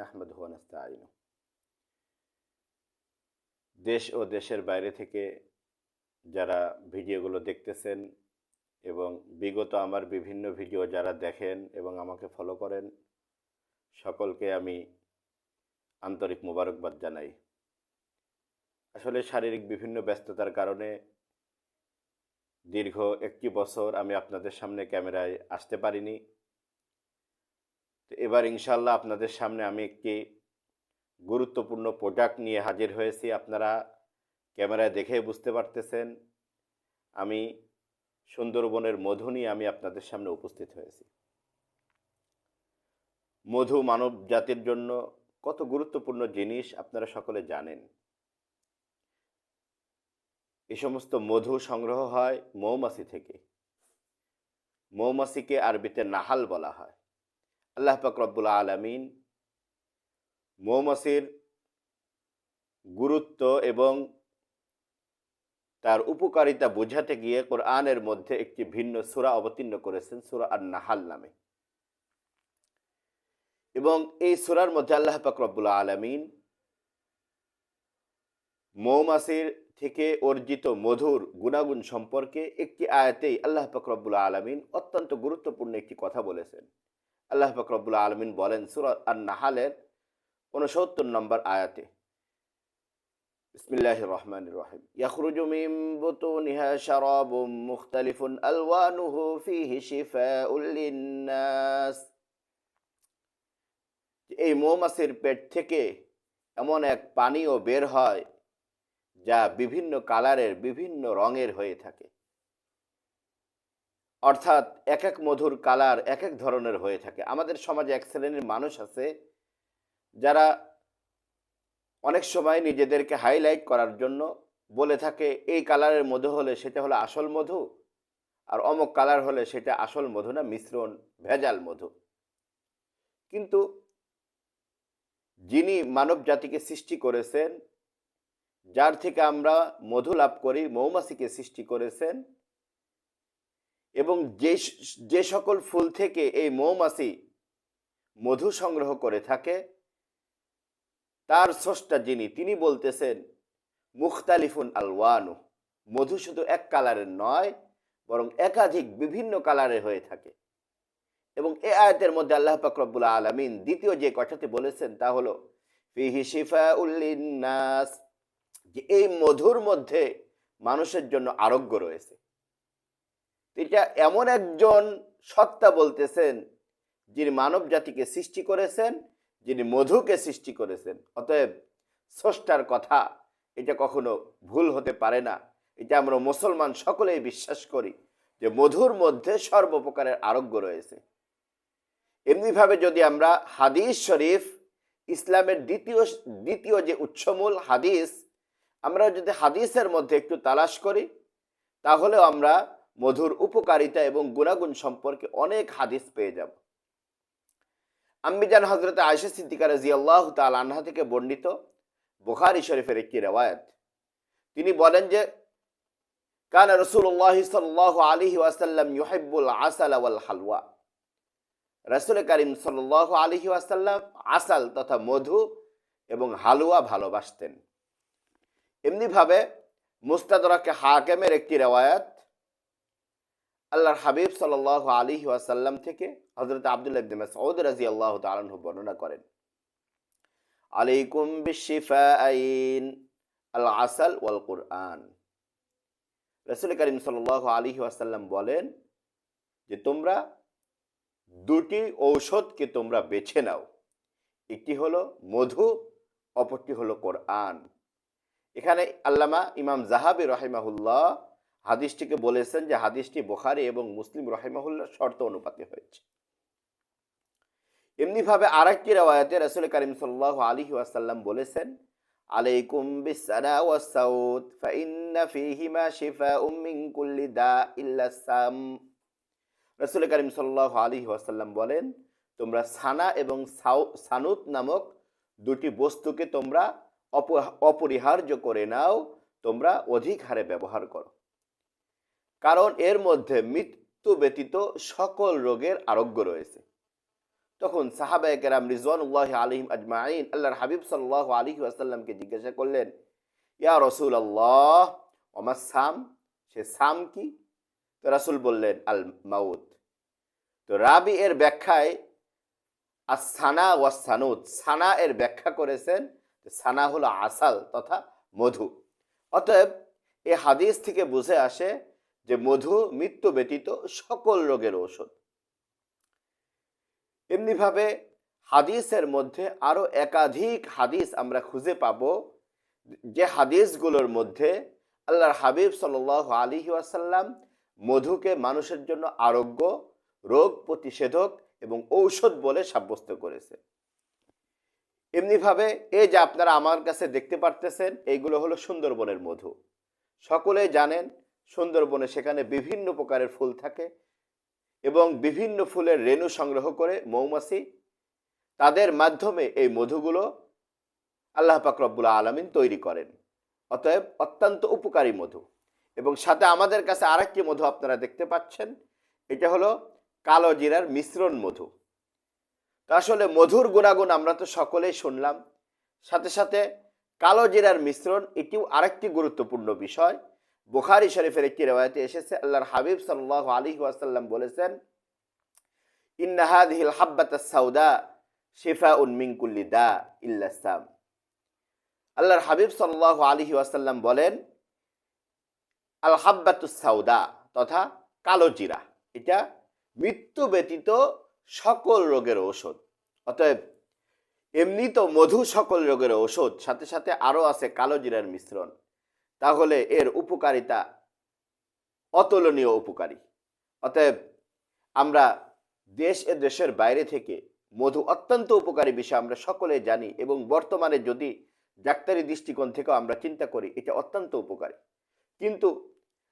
নাহমাদুহু ওয়া নাস্তাঈনু দেশ ও দেশের বাইরে থেকে যারা ভিডিওগুলো দেখতেছেন এবং বিগত আমার বিভিন্ন ভিডিও যারা দেখেন এবং আমাকে ফলো করেন, সকলকে আমি আন্তরিক মোবারকবাদ জানাই। আসলে শারীরিক বিভিন্ন ব্যস্ততার কারণে দীর্ঘ একটি বছর আমি আপনাদের সামনে ক্যামেরায় আসতে পারিনি। তো এবার ইনশাল্লাহ আপনাদের সামনে আমি একটি গুরুত্বপূর্ণ প্রোডাক্ট নিয়ে হাজির হয়েছি। আপনারা ক্যামেরায় দেখে বুঝতে পারতেছেন, আমি সুন্দরবনের মধু নিয়ে আমি আপনাদের সামনে উপস্থিত হয়েছি। মধু মানব জাতির জন্য কত গুরুত্বপূর্ণ জিনিস আপনারা সকলে জানেন। এ সমস্ত মধু সংগ্রহ হয় মৌমাছি থেকে। মৌমাছিকে আরবিতে নাহাল বলা হয়। আল্লাহ পাক রব্বুল আলমিন মৌমাছির গুরুত্ব এবং তার উপকারিতা বোঝাতে গিয়ে কোরআনের মধ্যে একটি ভিন্ন সুরা অবতীর্ণ করেছেন, সুরা আর নাহাল নামে। এবং এই সুরার মধ্যে আল্লাহ পাক রব্বুল আলমিন মৌমাছির থেকে অর্জিত মধুর গুণাগুণ সম্পর্কে একটি আয়াতেই আল্লাহ পাক রব্বুল আলমিন অত্যন্ত গুরুত্বপূর্ণ একটি কথা বলেছেন। আল্লাহ ফকরবুল আলমিন বলেন সুরত আর নাহালের উনসত্তর নম্বর আয়াতে। বিসমিল্লাহ রহমান রহিম। ইয়াখরুজু নিহা বুতুনিহা মুখতালিফুন আলওয়ানুহু ফিহি শিফাউল লিন্নাস। এই মৌমাছির পেট থেকে এমন এক পানীয় বের হয় যা বিভিন্ন কালারের বিভিন্ন রঙের হয়ে থাকে। অর্থাৎ এক এক মধুর কালার এক এক ধরনের হয়ে থাকে। আমাদের সমাজে এক শ্রেণির মানুষ আছে, যারা অনেক সময় নিজেদেরকে হাইলাইট করার জন্য বলে থাকে, এই কালারের মধু হলে সেটা হলো আসল মধু, আর অমক কালার হলে সেটা আসল মধু না, মিশ্রণ ভেজাল মধু। কিন্তু যিনি মানব জাতিকে সৃষ্টি করেছেন, যার থেকে আমরা মধু লাভ করি, মৌমাছিকে সৃষ্টি করেছেন এবং যে যে সকল ফুল থেকে এই মৌমাছি মধু সংগ্রহ করে থাকে, তার স্রষ্টা যিনি, তিনি বলতেছেন, মুখতালিফুন আলওয়ানু। মধু শুধু এক কালারের নয়, বরং একাধিক বিভিন্ন কালারের হয়ে থাকে। এবং এ আয়াতের মধ্যে আল্লাহ পাকরবুল্লা আলমিন দ্বিতীয় যে কথাটি বলেছেন তা হলো, ফিহি শিফা উল্লিনাস যে এই মধুর মধ্যে মানুষের জন্য আরোগ্য রয়েছে। এটা এমন একজন সত্তা বলতেছেন, যিনি মানব জাতিকে সৃষ্টি করেছেন, যিনি মধুকে সৃষ্টি করেছেন। অতএব স্রষ্টার কথা, এটা কখনো ভুল হতে পারে না। এটা আমরা মুসলমান সকলেই বিশ্বাস করি যে মধুর মধ্যে সর্বপ্রকারের আরোগ্য রয়েছে। এমনিভাবে যদি আমরা হাদিস শরীফ, ইসলামের দ্বিতীয় দ্বিতীয় যে উৎসমূল হাদিস, আমরা যদি হাদিসের মধ্যে একটু তালাশ করি, তাহলেও আমরা মধুর উপকারিতা এবং গুণাগুণ সম্পর্কে অনেক হাদিস পেয়ে যাব। আম্বিজান হজরত আয়সা সিদ্দিকা জিয়াল্লাহ তাল আনহা থেকে বর্ণিত বুখারি শরীফের একটি রেওয়ায়ত। তিনি বলেন যে, কান রসুল্লাহ সাল্লাহ আলী ওয়াসাল্লাম ইউহিবুল আসাল ওয়াল হালওয়া। রসুল করিম সাল্লাহ আলী ওয়াসাল্লাম আসাল তথা মধু এবং হালুয়া ভালোবাসতেন। এমনিভাবে মুস্তাদরাকে হাকেমের একটি রেওয়ায়ত আল্লাহর হাবিব সাল আলী ওয়াসাল্লাম থেকে হজরত আবদুল্লাহ ইবনে সৌদ রাজি আল্লাহ তালাহু বর্ণনা করেন। আলাইকুম বিশিফাইন আল আসাল ওয়াল কুরআন রসুল করিম সাল আলী ওয়াসাল্লাম বলেন যে তোমরা দুটি ঔষধকে তোমরা বেছে নাও। একটি হলো মধু, অপরটি হলো কোরআন। এখানে আল্লামা ইমাম জাহাবি রহিমাহুল্লাহ হাদিসটিকে বলেছেন যে হাদিসটি বোখারি এবং মুসলিম রহিমাহুল্লাহ শর্ত অনুপাতে হয়েছে। এমনিভাবে আর একটি রেওয়ায়তে রসুল করিম সাল্লাহ আলী ওয়াসাল্লাম বলেছেন, আলাইকুম বিসানা ওয়াসাউদ ফাইন্না ফিহিমা শিফাউম মিন কুল্লি দা ইল্লা সাম রসুল করিম সাল্লাহ আলী ওয়াসাল্লাম বলেন, তোমরা সানা এবং সানুত নামক দুটি বস্তুকে তোমরা অপরিহার্য করে নাও, তোমরা অধিক হারে ব্যবহার করো। কারণ এর মধ্যে মৃত্যু ব্যতীত সকল রোগের আরোগ্য রয়েছে। তখন সাহাবায়ে কেরাম রিজওয়ানুল্লাহ আলিম আজমাইন আল্লাহর হাবিব সাল্লাহ আলী আসাল্লামকে জিজ্ঞাসা করলেন, ইয়া রসুল আল্লাহ ওমার সাম? সে, সাম কি? তো রাসুল বললেন, আল মাউদ তো রাবি এর ব্যাখ্যায় আর সানা ওয়া সানুদ সানা এর ব্যাখ্যা করেছেন সানা হলো আসাল তথা মধু। অতএব এ হাদিস থেকে বুঝে আসে যে মধু, মৃত্যু ব্যতীত সকল রোগের ঔষধ। এমনিভাবে হাদিসের মধ্যে আরও একাধিক হাদিস আমরা খুঁজে পাব, যে হাদিসগুলোর মধ্যে আল্লাহর হাবিব সাল আলী ওয়াসাল্লাম মধুকে মানুষের জন্য আরোগ্য, রোগ প্রতিষেধক এবং ঔষধ বলে সাব্যস্ত করেছে। এমনিভাবে এই যে আপনারা আমার কাছে দেখতে পারতেছেন, এইগুলো হলো সুন্দরবনের মধু। সকলেই জানেন সুন্দরবনে সেখানে বিভিন্ন প্রকারের ফুল থাকে এবং বিভিন্ন ফুলের রেণু সংগ্রহ করে মৌমাছি। তাদের মাধ্যমে এই মধুগুলো আল্লাহ পাক রব্বুল আলমিন তৈরি করেন। অতএব অত্যন্ত উপকারী মধু। এবং সাথে আমাদের কাছে আরেকটি মধু আপনারা দেখতে পাচ্ছেন, এটা হলো কালো জিরার মিশ্রণ মধু। তো আসলে মধুর গুণাগুণ আমরা তো সকলেই শুনলাম। সাথে সাথে কালো জিরার মিশ্রণ এটিও আরেকটি গুরুত্বপূর্ণ বিষয়। বুখারি শরীফের একটি রেওয়ায়তে এসেছে, আল্লাহর হাবিব সাল্লাহ আলী ওয়াসাল্লাম বলেছেন ইন্নাহাদিল হাব্বাত সাউদা শিফা উন মিঙ্কুল্লি দা ইল্লাসাম আল্লাহর হাবিব সাল্লাহ আলী ওয়াসাল্লাম বলেন, আল হাব্বাতুস সাউদা তথা কালো জিরা, এটা মৃত্যু ব্যতীত সকল রোগের ঔষধ। অতএব এমনি তো মধু সকল রোগের ঔষধ, সাথে সাথে আরও আছে কালো জিরার মিশ্রণ। তাহলে এর উপকারিতা অতুলনীয় উপকারী। অতএব আমরা দেশ এ দেশের বাইরে থেকে মধু অত্যন্ত উপকারী বিষয় আমরা সকলে জানি এবং বর্তমানে যদি ডাক্তারি দৃষ্টিকোণ থেকেও আমরা চিন্তা করি, এটা অত্যন্ত উপকারী। কিন্তু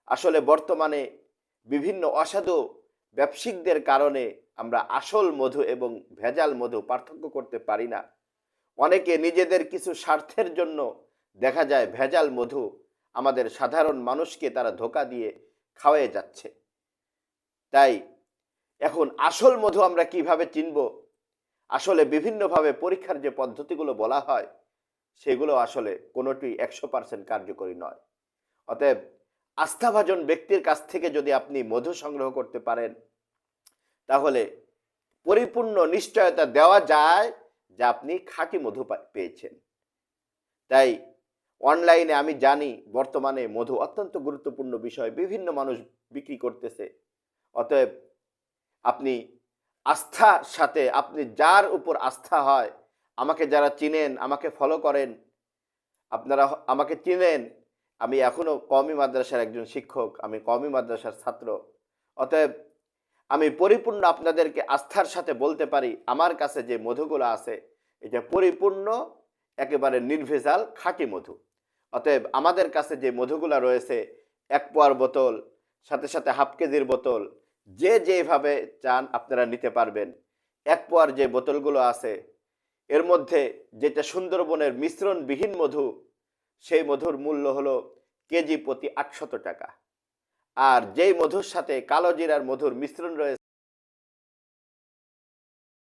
আসলে বর্তমানে বিভিন্ন অসাধু ব্যবসায়িকদের কারণে আমরা আসল মধু এবং ভেজাল মধু পার্থক্য করতে পারি না। অনেকে নিজেদের কিছু স্বার্থের জন্য দেখা যায় ভেজাল মধু আমাদের সাধারণ মানুষকে তারা ধোকা দিয়ে খাওয়াই যাচ্ছে। তাই এখন আসল মধু আমরা কীভাবে চিনব? আসলে বিভিন্নভাবে পরীক্ষার যে পদ্ধতিগুলো বলা হয়, সেগুলো আসলে কোনোটি একশো পার্সেন্ট কার্যকরী নয়। অতএব আস্থাভাজন ব্যক্তির কাছ থেকে যদি আপনি মধু সংগ্রহ করতে পারেন, তাহলে পরিপূর্ণ নিশ্চয়তা দেওয়া যায় যে আপনি খাঁটি মধু পেয়েছেন। তাই অনলাইনে আমি জানি বর্তমানে মধু অত্যন্ত গুরুত্বপূর্ণ বিষয়, বিভিন্ন মানুষ বিক্রি করতেছে। অতএব আপনি আস্থার সাথে, আপনি যার উপর আস্থা হয়, আমাকে যারা চিনেন, আমাকে ফলো করেন, আপনারা আমাকে চিনেন, আমি এখনও কওমি মাদ্রাসার একজন শিক্ষক, আমি কওমি মাদ্রাসার ছাত্র। অতএব আমি পরিপূর্ণ আপনাদেরকে আস্থার সাথে বলতে পারি, আমার কাছে যে মধুগুলো আছে, এটা পরিপূর্ণ একেবারে নির্ভেজাল খাঁটি মধু। অতএব আমাদের কাছে যে মধুগুলা রয়েছে, এক পোয়ার বোতল, সাথে সাথে হাফ কেজির বোতল, যে যেভাবে চান আপনারা নিতে পারবেন। এক পোয়ার যে বোতলগুলো আছে, এর মধ্যে যেটা সুন্দরবনের মিশ্রণবিহীন মধু, সেই মধুর মূল্য হলো কেজি প্রতি আটশত টাকা। আর যেই মধুর সাথে কালো জিরার মধুর মিশ্রণ রয়েছে